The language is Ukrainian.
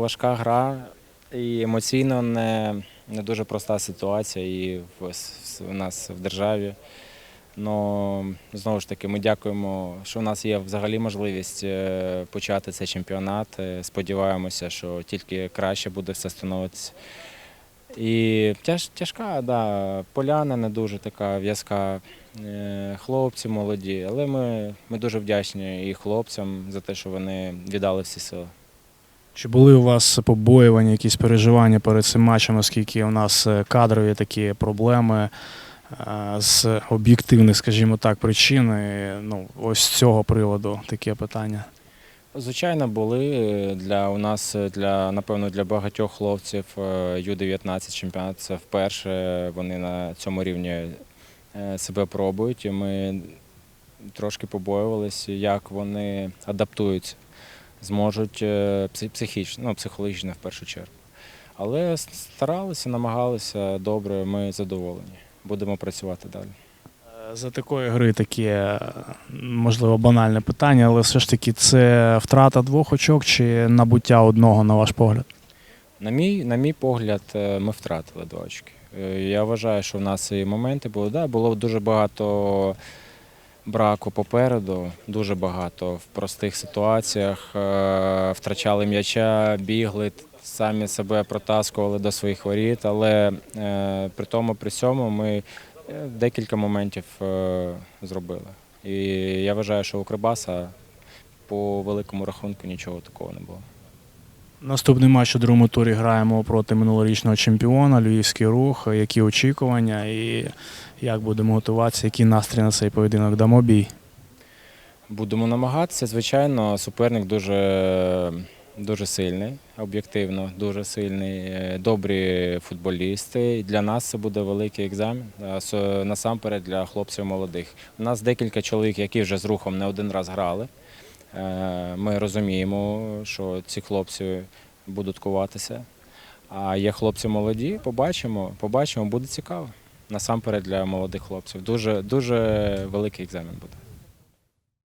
Важка гра і емоційно не, не дуже проста ситуація і в, у нас в державі. Но знову ж таки, ми дякуємо, що в нас є взагалі можливість е, почати цей чемпіонат. Е, Сподіваємося, що тільки краще буде все становитися. І тяж, тяжка, да, поляна не дуже така в'язка. Е, Хлопці молоді, але ми, ми дуже вдячні і хлопцям за те, що вони віддали всі сили. Чи були у вас побоювання, якісь переживання перед цим матчем, оскільки у нас е, кадрові такі проблеми е, з об'єктивних, скажімо так, причин? Ну, ось з цього приводу таке питання. Звичайно, були е, для у нас для напевно для багатьох хлопців е, Ю-19 чемпіонат це вперше. Вони на цьому рівні себе пробують, і ми трошки побоювалися, як вони адаптуються, зможуть е, психічно, ну, психологічно в першу чергу. Але старалися, намагалися добре, ми задоволені. Будемо працювати далі. Е, За такої гри таке, можливо, банальне питання, але все ж таки це втрата двох очок чи набуття одного, на ваш погляд? На мій, на мій погляд, е, ми втратили два очки. Я вважаю, що в нас і моменти були. Да, було дуже багато браку попереду, дуже багато в простих ситуаціях. Е, Втрачали м'яча, бігли, самі себе протаскували до своїх воріт, але е, при тому, при цьому ми е, декілька моментів зробили. І я вважаю, що у Кривбаса по великому рахунку нічого такого не було. Наступний матч у другому турі граємо проти минулорічного чемпіона, Львівський рух. Які очікування і як будемо готуватися, який настрій на цей поєдинок дамо бій? Будемо намагатися. Звичайно, суперник дуже, дуже сильний, об'єктивно, дуже сильний. Добрі футболісти. І Для нас це буде великий екзамен. Насамперед для хлопців молодих. У нас декілька чоловік, які вже з рухом не один раз грали. Е, Ми розуміємо, що ці хлопці будуть куватися. А є хлопці молоді, побачимо, побачимо, буде цікаво. Насамперед для молодих хлопців. Дуже, дуже великий екзамен буде.